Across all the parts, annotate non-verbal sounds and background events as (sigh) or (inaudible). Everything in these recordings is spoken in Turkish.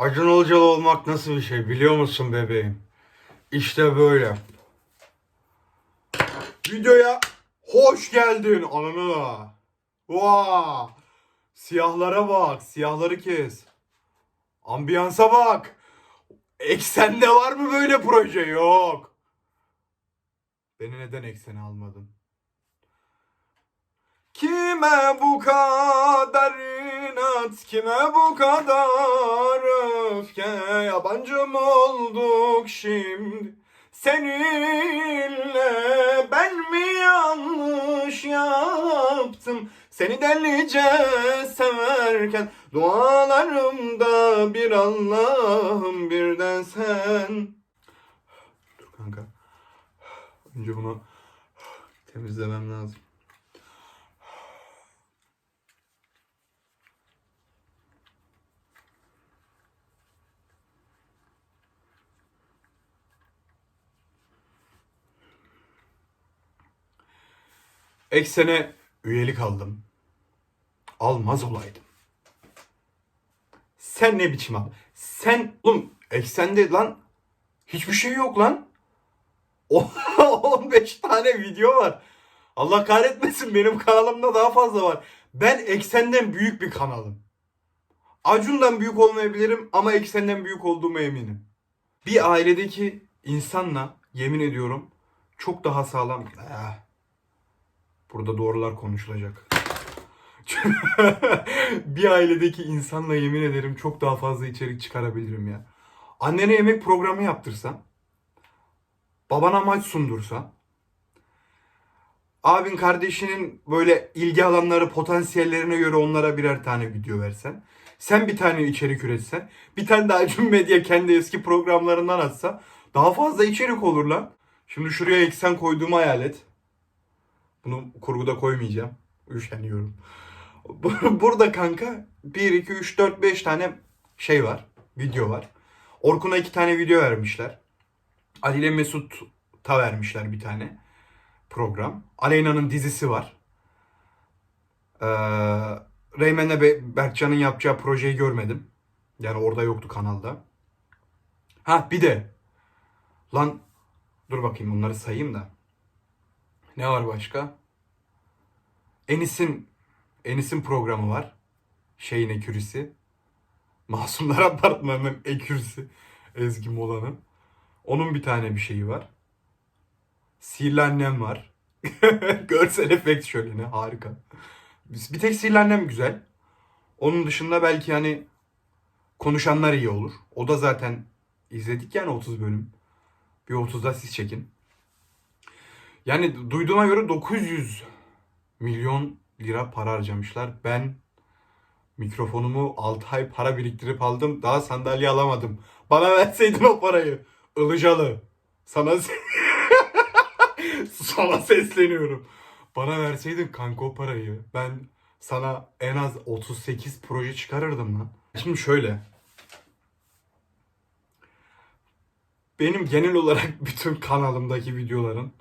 Acun Ilıcalı olmak nasıl bir şey biliyor musun bebeğim? İşte böyle. Videoya hoş geldin ananı. Vaa! Siyahlara bak, siyahları kes. Ambiyansa bak. Eksende var mı böyle proje? Yok. Beni neden eksene almadın? Kime bu kadar inat, kime bu kadar öfke? Yabancı mı olduk şimdi? Seninle Ben mi yanlış yaptım? Seni delice severken Dualarımda bir Allah'ım birden sen. Dur kanka. Önce bunu temizlemem lazım. Eksene üyelik aldım. Almaz olaydım. Sen ne biçim abi? Sen oğlum eksende lan hiçbir şey yok lan. (laughs) O- 15 tane video var. Allah kahretmesin benim kanalımda daha fazla var. Ben eksenden büyük bir kanalım. Acun'dan büyük olmayabilirim ama eksenden büyük olduğuma eminim. Bir ailedeki insanla yemin ediyorum çok daha sağlam. Ah, Burada doğrular konuşulacak. (laughs) bir ailedeki insanla yemin ederim çok daha fazla içerik çıkarabilirim ya. Annene yemek programı yaptırsam, babana maç sundursa, abin kardeşinin böyle ilgi alanları potansiyellerine göre onlara birer tane video versen, sen bir tane içerik üretsen, bir tane de Acun Medya kendi eski programlarından atsa daha fazla içerik olur lan. Şimdi şuraya eksen koyduğumu hayal et. Bunu kurguda koymayacağım. Üşeniyorum. (laughs) Burada kanka 1, 2, 3, 4, 5 tane şey var. Video var. Orkun'a iki tane video vermişler. Ali ile Mesut'a vermişler bir tane program. Aleyna'nın dizisi var. Ee, Reymen'le Be- Berkcan'ın yapacağı projeyi görmedim. Yani orada yoktu kanalda. Ha bir de. Lan dur bakayım bunları sayayım da. Ne var başka? Enis'in Enis'in programı var. Şeyin ekürisi. Masumlar Apartmanı'nın ekürisi. Ezgi Mola'nın. Onun bir tane bir şeyi var. Sihirli Annem var. (laughs) Görsel efekt şöleni. Harika. Bir tek Sihirli Annem güzel. Onun dışında belki hani konuşanlar iyi olur. O da zaten izledik yani 30 bölüm. Bir 30'da siz çekin. Yani duyduğuma göre 900 milyon lira para harcamışlar. Ben mikrofonumu 6 ay para biriktirip aldım. Daha sandalye alamadım. Bana verseydin o parayı. Ilıcalı. Sana (laughs) sana sesleniyorum. Bana verseydin kanka o parayı. Ben sana en az 38 proje çıkarırdım lan. Şimdi şöyle. Benim genel olarak (laughs) bütün kanalımdaki videoların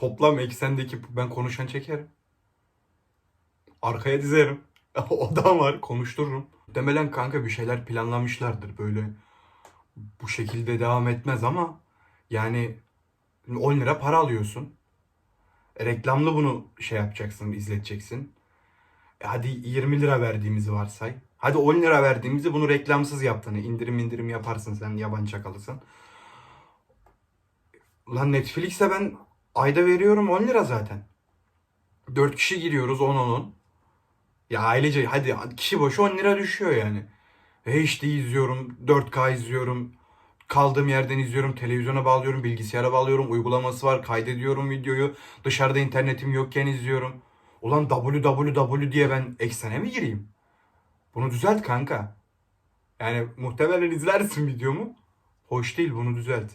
toplam eksendeki ben konuşan çekerim. Arkaya dizerim. (laughs) Odam var konuştururum. Demelen kanka bir şeyler planlamışlardır böyle. Bu şekilde devam etmez ama yani 10 lira para alıyorsun. E, reklamlı bunu şey yapacaksın, izleteceksin. E, hadi 20 lira verdiğimizi varsay. Hadi 10 lira verdiğimizi bunu reklamsız yaptığını. indirim indirim yaparsın sen yabancı çakalısın. Lan Netflix'e ben ayda veriyorum 10 lira zaten. 4 kişi giriyoruz 10 10 10. Ya ailece hadi kişi başı 10 lira düşüyor yani. HD izliyorum, 4K izliyorum. Kaldığım yerden izliyorum, televizyona bağlıyorum, bilgisayara bağlıyorum, uygulaması var, kaydediyorum videoyu. Dışarıda internetim yokken izliyorum. Ulan www diye ben eksene mi gireyim? Bunu düzelt kanka. Yani muhtemelen izlersin (laughs) videomu. Hoş değil bunu düzelt.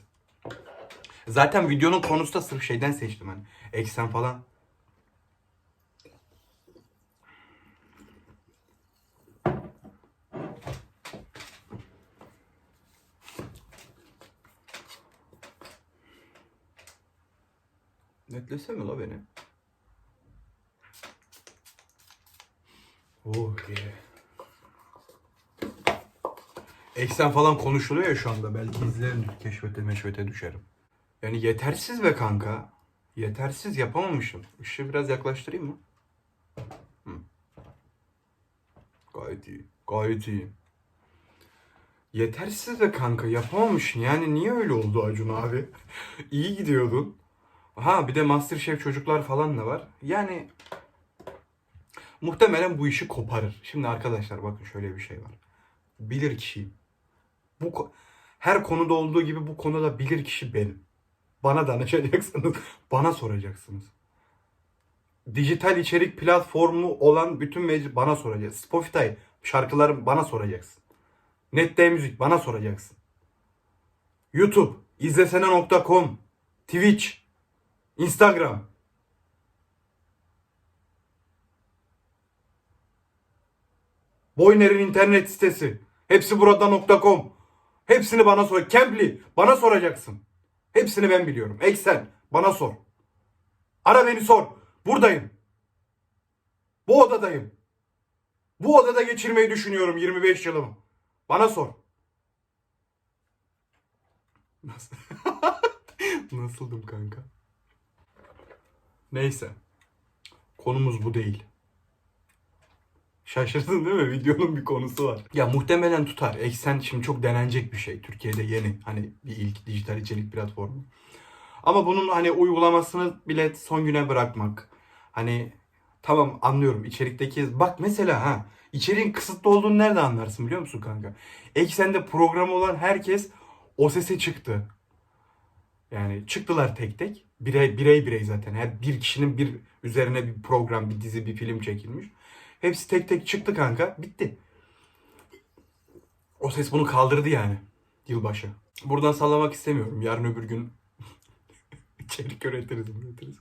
Zaten videonun konusu da sırf şeyden seçtim hani. Eksen falan. Netlesene la beni. Oh yeah. Eksen falan konuşuluyor ya şu anda. Belki izlerim, keşfete meşfete düşerim. Yani yetersiz be kanka. Yetersiz yapamamışım. Işığı biraz yaklaştırayım mı? Hı. Gayet iyi. Gayet iyi. Yetersiz be kanka yapamamışsın. Yani niye öyle oldu Acun abi? (laughs) iyi gidiyordun. Ha bir de Masterchef çocuklar falan da var. Yani muhtemelen bu işi koparır. Şimdi arkadaşlar bakın şöyle bir şey var. Bilir kişiyim. Bu her konuda olduğu gibi bu konuda bilir kişi benim. Bana danışacaksınız, (laughs) bana soracaksınız. Dijital içerik platformu olan bütün meclis bana soracaksın. Spotify şarkılarım bana soracaksın. Nette müzik bana soracaksın. YouTube, izlesene.com, Twitch, Instagram. Boyner'in internet sitesi. Hepsi burada.com. Hepsini bana sor. Campli bana soracaksın. Hepsini ben biliyorum. Excel bana sor. Ara beni sor. Buradayım. Bu odadayım. Bu odada geçirmeyi düşünüyorum 25 yılımı. Bana sor. Nasıl? (laughs) Nasıldım kanka? Neyse. Konumuz bu değil. Şaşırdın değil mi? Videonun bir konusu var. Ya muhtemelen tutar. Eksen şimdi çok denenecek bir şey. Türkiye'de yeni. Hani bir ilk dijital içerik platformu. Ama bunun hani uygulamasını bile son güne bırakmak. Hani tamam anlıyorum içerikteki bak mesela ha içeriğin kısıtlı olduğunu nerede anlarsın biliyor musun kanka? Eksende programı olan herkes o sese çıktı. Yani çıktılar tek tek. Birey birey, birey zaten. Her bir kişinin bir üzerine bir program, bir dizi, bir film çekilmiş. Hepsi tek tek çıktı kanka. Bitti. O ses bunu kaldırdı yani. Yılbaşı. Buradan sallamak istemiyorum. Yarın öbür gün (laughs) içerik üretiriz, üretiriz.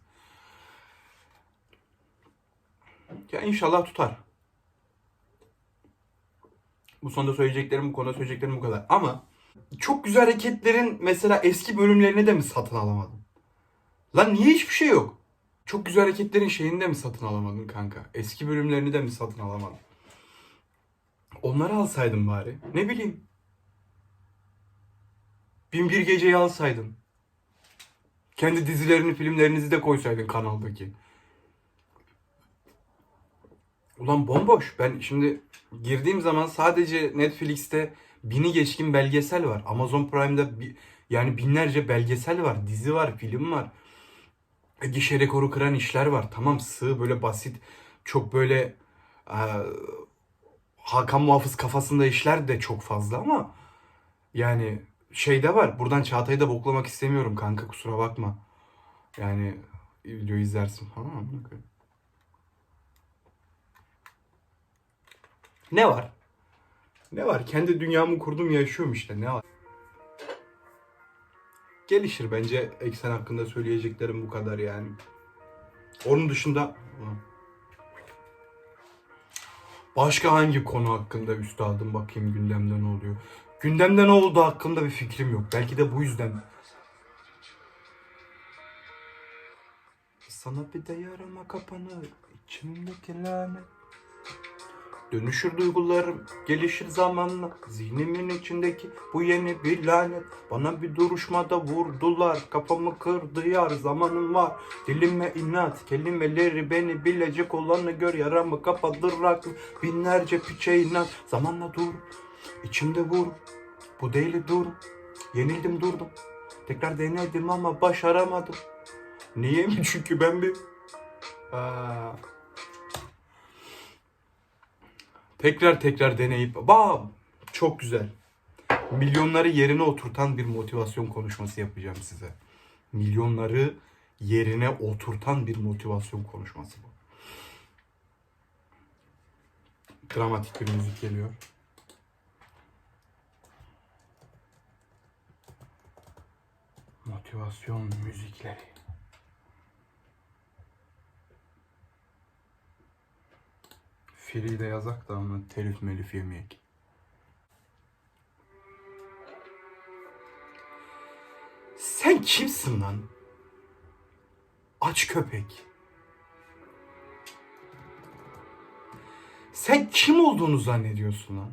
Ya inşallah tutar. Bu sonunda söyleyeceklerim bu konuda söyleyeceklerim bu kadar. Ama çok güzel hareketlerin mesela eski bölümlerini de mi satın alamadın? Lan niye hiçbir şey yok? Çok güzel hareketlerin şeyini de mi satın alamadın kanka? Eski bölümlerini de mi satın alamadın? Onları alsaydın bari. Ne bileyim. Bin bir geceyi alsaydın. Kendi dizilerini, filmlerinizi de koysaydın kanaldaki. Ulan bomboş. Ben şimdi girdiğim zaman sadece Netflix'te bini geçkin belgesel var. Amazon Prime'da yani binlerce belgesel var, dizi var, film var. Gişe rekoru kıran işler var. Tamam sığ böyle basit, çok böyle e, Hakan Muhafız kafasında işler de çok fazla ama yani şey de var. Buradan Çağatay'ı da boklamak istemiyorum kanka kusura bakma. Yani video izlersin falan ama. Ne var? Ne var? Kendi dünyamı kurdum yaşıyorum işte. Ne var? Gelişir bence eksen hakkında söyleyeceklerim bu kadar yani. Onun dışında başka hangi konu hakkında üstadım bakayım gündemde ne oluyor? Gündemde ne oldu hakkında bir fikrim yok. Belki de bu yüzden. Sana bir de yarama kapanır içimdeki lanet. Dönüşür duygularım, gelişir zamanla. Zihnimin içindeki bu yeni bir lanet. Bana bir duruşmada vurdular, kafamı kırdı yar. Zamanım var, dilime inat. Kelimeleri beni bilecek olanı gör. Yaramı kapadır aklı, binlerce piçe inat. Zamanla dur, içimde vur. Bu değil dur. Yenildim durdum. Tekrar denedim ama başaramadım. Niye mi? (laughs) Çünkü ben bir... Aa. Tekrar tekrar deneyip bam çok güzel. Milyonları yerine oturtan bir motivasyon konuşması yapacağım size. Milyonları yerine oturtan bir motivasyon konuşması bu. Dramatik bir müzik geliyor. Motivasyon müzikleri. Free de yazak da ama telif melif yemeyek. Sen kimsin lan? Aç köpek. Sen kim olduğunu zannediyorsun lan?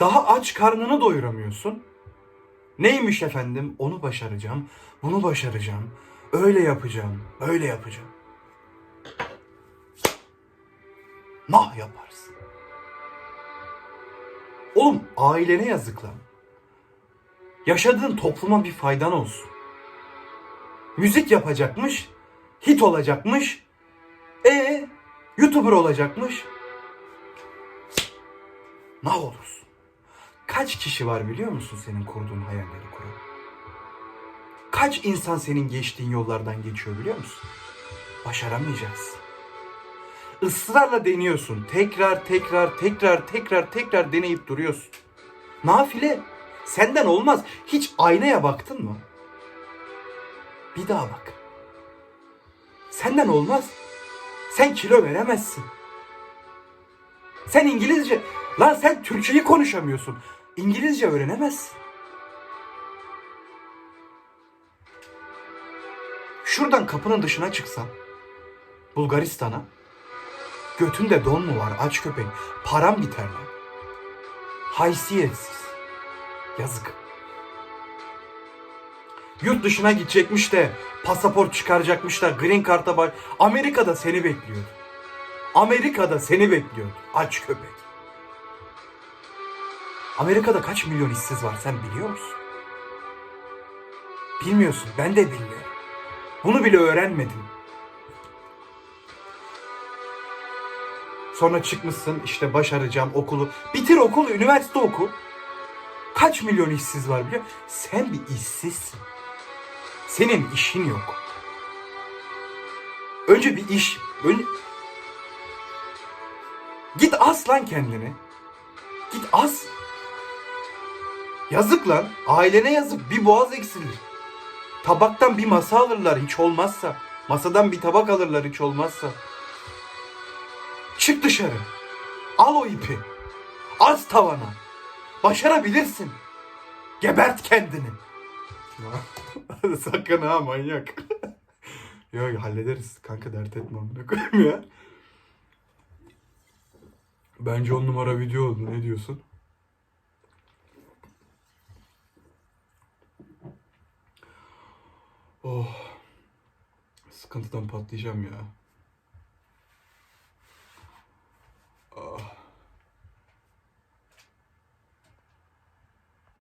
Daha aç karnını doyuramıyorsun. Neymiş efendim? Onu başaracağım, bunu başaracağım, öyle yapacağım, öyle yapacağım. Nah yaparsın. Oğlum ailene yazık lan. Yaşadığın topluma bir faydan olsun. Müzik yapacakmış, hit olacakmış. E YouTuber olacakmış. Ne olursun. Kaç kişi var biliyor musun senin kurduğun hayalleri kuran? Kaç insan senin geçtiğin yollardan geçiyor biliyor musun? Başaramayacaksın. Israrla deniyorsun. Tekrar tekrar tekrar tekrar tekrar deneyip duruyorsun. Nafile. Senden olmaz. Hiç aynaya baktın mı? Bir daha bak. Senden olmaz. Sen kilo veremezsin. Sen İngilizce... Lan sen Türkçeyi konuşamıyorsun. İngilizce öğrenemezsin. Şuradan kapının dışına çıksan. Bulgaristan'a. Götünde don mu var aç köpek. Param biter lan. Haysiyetsiz. Yazık. Yurt dışına gidecekmiş de pasaport çıkaracakmış da green card'a bak. Amerika'da seni bekliyor. Amerika'da seni bekliyor. Aç köpek. Amerika'da kaç milyon işsiz var sen biliyor musun? Bilmiyorsun. Ben de bilmiyorum. Bunu bile öğrenmedim. Sonra çıkmışsın işte başaracağım okulu. Bitir okulu, üniversite oku. Kaç milyon işsiz var biliyor musun? Sen bir işsizsin. Senin işin yok. Önce bir iş. Önce... Git as lan kendini. Git as. Yazık lan. Ailene yazık. Bir boğaz eksilir. Tabaktan bir masa alırlar hiç olmazsa. Masadan bir tabak alırlar hiç olmazsa. Çık dışarı. Al o ipi. Az tavana. Başarabilirsin. Gebert kendini. (laughs) Sakın ha manyak. (laughs) Yok hallederiz. Kanka dert etme amına koyayım ya. Bence on numara video oldu. Ne diyorsun? Oh. Sıkıntıdan patlayacağım ya. Oh.